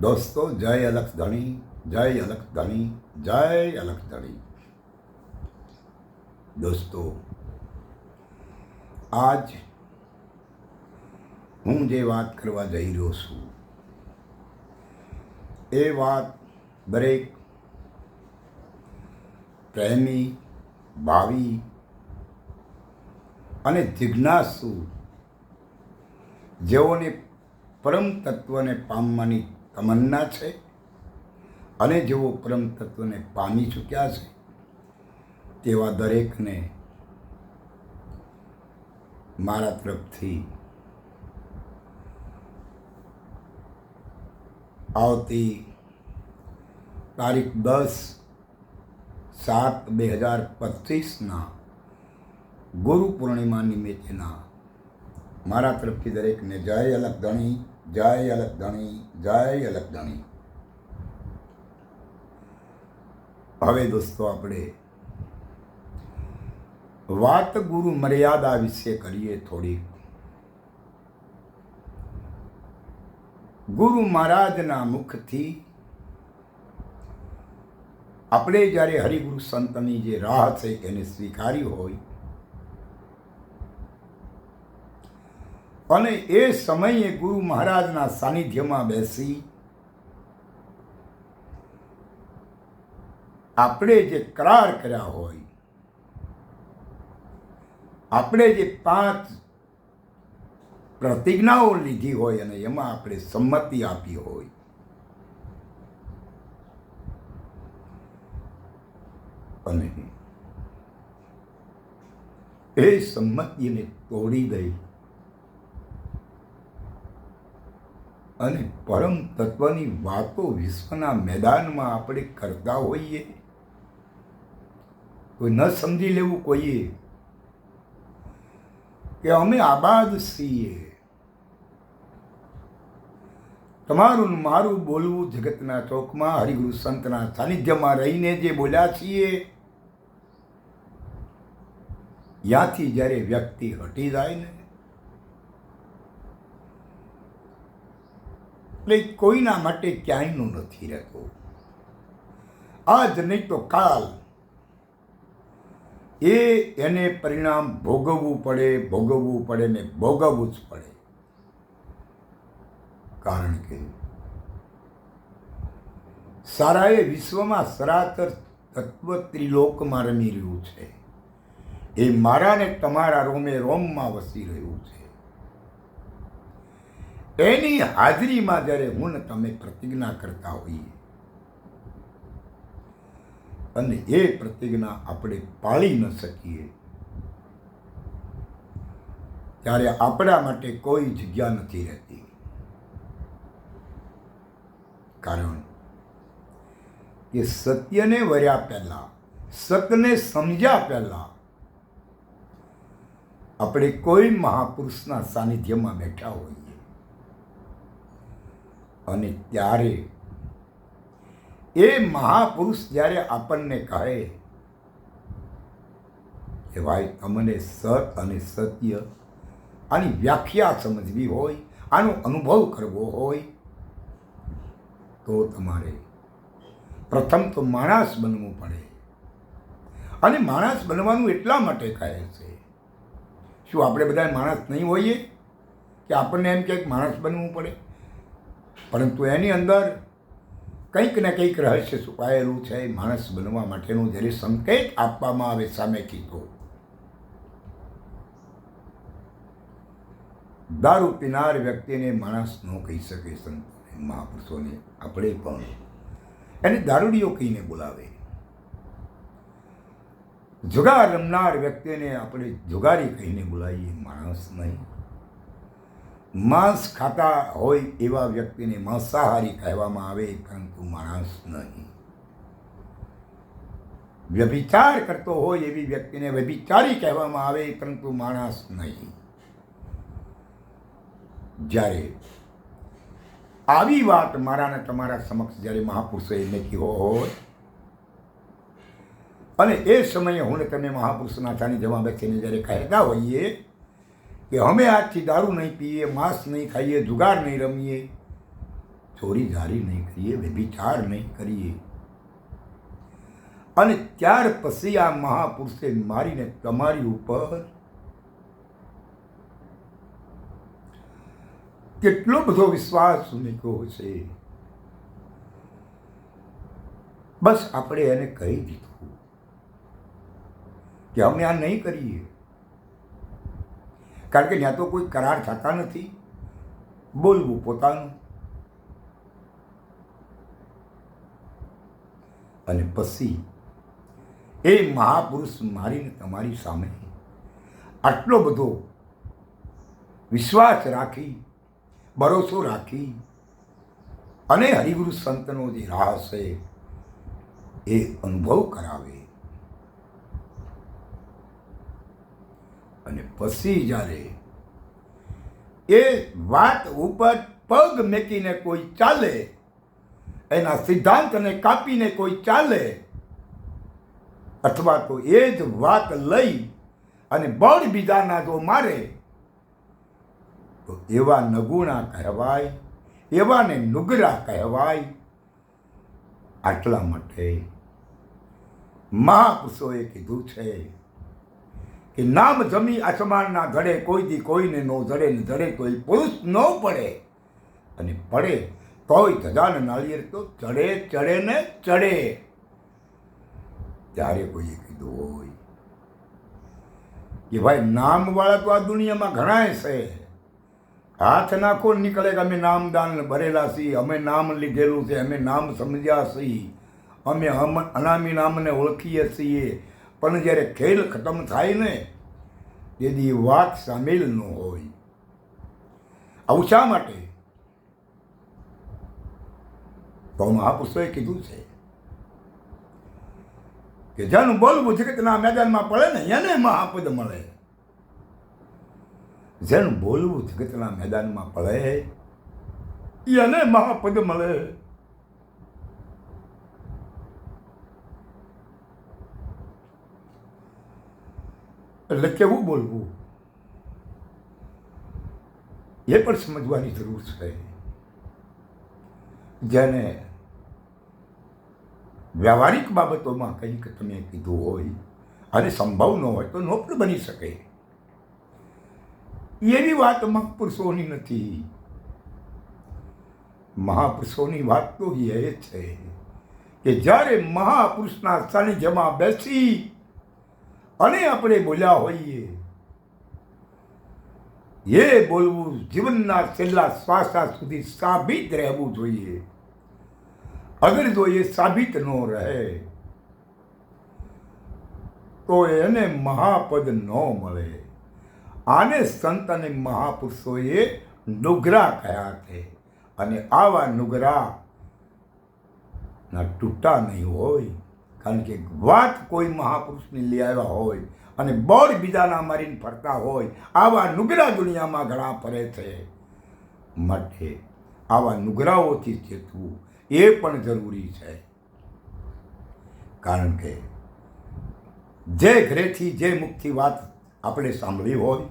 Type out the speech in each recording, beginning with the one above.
દોસ્તો, જય અલખ ધણી, જય અલખ ધણી, જય અલખ ધણી. દોસ્તો, આજ હું જે વાત કરવા જઈ રહ્યો છું, એ વાત દરેક પ્રેમી, ભાવિ અને જિજ્ઞાસુ જેઓને પરમ તત્વને પામવાની તમન્ના છે અને જેઓ પરમ તત્વને પામી ચૂક્યા છે, તેવા દરેકને મારા તરફથી આવતી તારીખ દસ સાત બે હજાર પચીસના ગુરુ પૂર્ણિમા નિમિત્તેના મારા તરફથી દરેકને જય અલગ ધણી. જય અલગ જય અલગ હવે દોસ્તો આપણે વાત ગુરુ મર્યાદા વિશે કરીએ થોડીક. ગુરુ મહારાજના મુખથી આપણે જ્યારે હરિગુરુ સંતની જે રાહ છે એને સ્વીકારી હોય અને એ સમયે ગુરુ મહારાજના સાનિધ્યમાં બેસી આપણે જે કરાર કર્યા હોય, આપણે જે પાંચ પ્રતિજ્ઞાઓ લીધી હોય અને એમાં આપણે સંમતિ આપી હોય, અને એ સંમતિને તોડી દઈ. અને પરમ તત્વની વાતો વિશ્વના મેદાનમાં આપણે કરતા હોઈએ. કોઈ ન સમજી લેવું કોઈએ કે અમે આબાદ છીએ. તમારું મારું બોલવું જગતના ચોકમાં, હરિગુરુ સંતના સાનિધ્યમાં રહીને જે બોલ્યા છીએ ત્યાંથી જ્યારે વ્યક્તિ હટી જાય ને એટલે કોઈના માટે ક્યાંયનું નથી રહેતું. આજ નહીં તો કાલ એ એને પરિણામ ભોગવવું પડે ભોગવવું પડે ને ભોગવવું જ પડે. કારણ કે સારાએ વિશ્વમાં સરાતર તત્વ ત્રિલોકમાં રમી રહ્યું છે. એ મારા ને તમારા રોમે રોમમાં વસી રહ્યું છે. એની હાજરીમાં જ્યારે હું તમે પ્રતિજ્ઞા કરતા હોઈએ અને એ પ્રતિજ્ઞા આપણે પાળી ન શકીએ, ત્યારે આપણા માટે કોઈ જગ્યા નથી રહેતી. કારણ કે સત્યને વર્યા પહેલા, સતને સમજ્યા પહેલા આપણે કોઈ મહાપુરુષના સાનિધ્યમાં બેઠા હોઈએ. અને ત્યારે એ મહાપુરુષ જ્યારે આપણને કહે કે ભાઈ, અમને સત અને સત્ય આની વ્યાખ્યા સમજવી હોય, આનો અનુભવ કરવો હોય, તો તમારે પ્રથમ તો માણસ બનવું પડે. અને માણસ બનવાનું એટલા માટે કહે છે. શું આપણે બધા માણસ નહીં હોઈએ? કે આપણને એમ કે માણસ બનવું પડે? પરંતુ એની અંદર કંઈક ને કંઈક રહસ્ય છુપાયેલું છે માણસ બનવા માટેનું જ્યારે સંકેત આપવામાં આવે સામે કીધો. દારૂ પીનાર વ્યક્તિને માણસ ન કહી શકે સંત મહાપુરુષોને, આપણે પણ. એને દારૂડીઓ કહીને બોલાવે. જુગાર રમનાર વ્યક્તિને આપણે જુગારી કહીને બોલાવીએ, માણસ નહીં. માંસ ખાતા હોય એવા વ્યક્તિને માંસાહારી કહેવામાં આવે પરંતુ માણસ નહીં. વ્યભિચાર કરતો હોય એવી વ્યક્તિને વ્યભિચારી કહેવામાં આવે પરંતુ માણસ નહીં. જ્યારે આવી વાત મારાને તમારા સમક્ષ જ્યારે મહાપુરુષોએ લખી હોય અને એ સમયે હું ને તમે મહાપુરુષના સાનિધ્યમાં બેસીને જ્યારે કહેતા હોઈએ કે અમે આજથી દારૂ નહીં પીએ, માંસ નહીં ખાઈએ, જુગાર નહીં રમીએ, ચોરી ધારી નહીં કરીએ, વ્યભિચાર નહીં કરીએ. અને ત્યાર પછી આ મહાપુરુષે મારીને તમારી ઉપર કેટલો બધો વિશ્વાસ મૂક્યો છે. બસ આપણે એને કહી દીધું કે અમે આ નહીં કરીએ. કારણ કે ત્યાં તો કોઈ કરાર થતા નથી. બોલવું પોતાનું. અને પછી એ મહાપુરુષ મારીને તમારી સામે આટલો બધો વિશ્વાસ રાખી, ભરોસો રાખી અને હરિગુરુ સંતનો જે રાહ છે એ અનુભવ કરાવે. અને પછી જ્યારે એ વાત ઉપર પગ મેકીને કોઈ ચાલે, એના સિદ્ધાંતને કાપીને કોઈ ચાલે, અથવા તો એ જ વાત લઈ અને બળ બીજાના જો મારે, તો એવા નગુણા કહેવાય, એવાને નુગરા કહેવાય, આટલા માટે મહાપુરુષોએ કીધું છે. કે નામ જમી અસમાનના ઘડે કોઈ દી કોઈને નો જડે ને જડે કોઈ પુરુષ ન પડે. અને પડે તોય ધજાને નાળિયેર તો ચડે ચડે ને ચડે. ત્યારે કોઈએ કીધું હોય કે ભાઈ નામવાળા તો આ દુનિયામાં ઘણાય છે. હાથ નાખો નીકળે કે અમે નામદાન ભરેલા છીએ, અમે નામ લીધેલું છે, અમે નામ સમજ્યા છીએ, અમે અનામી નામને ઓળખીએ છીએ. પણ જ્યારે ખેલ ખતમ થાય ને તેથી વાત સામેલ ન હોય. આવું શા માટે? તો મહાપુરુષોએ કીધું છે કે જેનું બોલવું જગતના મેદાનમાં પડે ને, એને મહાપદ મળે. જેનું બોલવું જગતના મેદાનમાં પડે, એને મહાપદ મળે. એટલે કેવું બોલવું? એ પણ સમજવાની જરૂર છે. જેને વ્યવહારિક બાબતોમાં કંઈક તમે કીધું હોય, અને સંભવ ન હોય તો નો પણ બની શકે. એવી વાત મહાપુરુષોની નથી. મહાપુરુષોની વાત તો એ છે કે જ્યારે મહાપુરુષના સાનિધ્યમાં બેસી અને આપણે બોલ્યા હોઈએ. એ બોલવું જીવનના છેલ્લા શ્વાસા સુધી સાબિત રહેવું જોઈએ. અગર જો એ સાબિત ન રહે, તો એને મહાપદ ન મળે. આને સંત અને મહાપુરુષોએ નુગરા કહ્યા છે. અને આવા નુગરા ના તૂટા નહીં હોય. કારણ કે વાત કોઈ મહાપુરુષની લઈ આવ્યા હોય અને બળ બીજાના મારીને ફરતા હોય, આવા નુગરા દુનિયામાં ઘણા ફરે છે. માટે આવા નુગરાઓથી ચેતવું એ પણ જરૂરી છે. કારણ કે જે ઘરેથી જે મુખથી વાત આપણે સાંભળી હોય,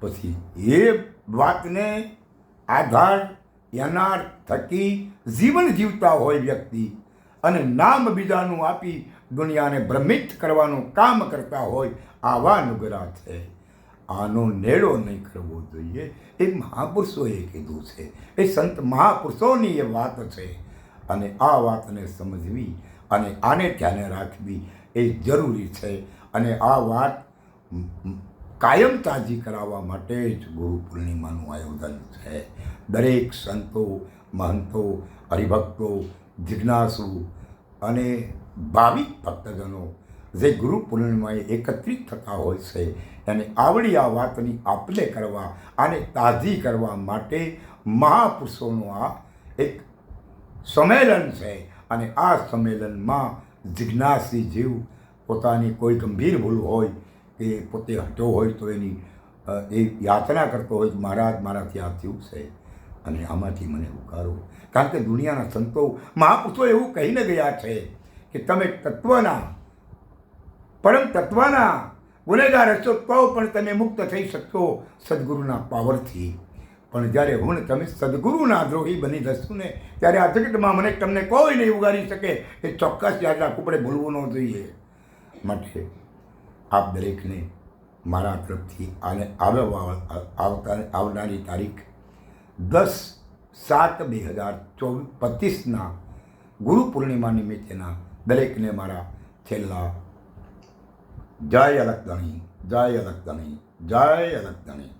પછી એ વાતને આધાર, એનાર, થકી જીવન જીવતા હોય વ્યક્તિ અને નામ બીજાનું આપી દુનિયાને ભ્રમિત કરવાનું કામ કરતા હોય આવા નુગરા છે. આનો નેડો નહીં કરવો જોઈએ. એ મહાપુરુષોએ કીધું છે. એ સંત મહાપુરુષોની એ વાત છે. અને આ વાતને સમજવી અને આને ધ્યાને રાખવી એ જરૂરી છે. અને આ વાત કાયમ તાજી કરાવવા માટે જ ગુરુ પૂર્ણિમાનું આયોજન છે. દરેક સંતો, મહંતો, હરિભક્તો જિજ્ઞાસુ અને ભાવિક ભક્તજનો જે ગુરુ પૂર્ણિમાએ એકત્રિત થતા હોય છે એને આવડી આ વાતની આપલે કરવા અને તાજી કરવા માટે મહાપુરુષોનું આ એક સંમેલન છે અને આ સંમેલનમાં જિજ્ઞાસી જીવ પોતાની કોઈ ગંભીર ભૂલ હોય કે પોતે હટ્યો હોય તો એની એ યાચના કરતો હોય મહારાજ મારાથી આ થયું છે. અને આમાંથી મને ઉકારો કારણ કે દુનિયાના સંતો મહાપુરુષો એવું કહીને ગયા છે કે તમે તત્વના, પરમ તત્વના ગુનેગાર હશો તો પણ તમે મુક્ત થઈ શકશો સદગુરુના પાવરથી. પણ જ્યારે હું તમે સદગુરુના દ્રોહી બની જશું ને, ત્યારે આ જગતમાં મને તમને કોઈ નહીં ઉગારી શકે એ ચોક્કસ યાદ રાખવું પડે ભૂલવું ન જોઈએ. માટે આપ દરેકને મારા તરફથી આને આવવા આવતા આવનારી તારીખ દસ સાત બે હજાર ચોવીસ પચીસના ગુરુ પૂર્ણિમા નિમિત્તેના દરેકને મારા છેલ્લા જય અલગધણી જય અલગધણી જય અલગધણી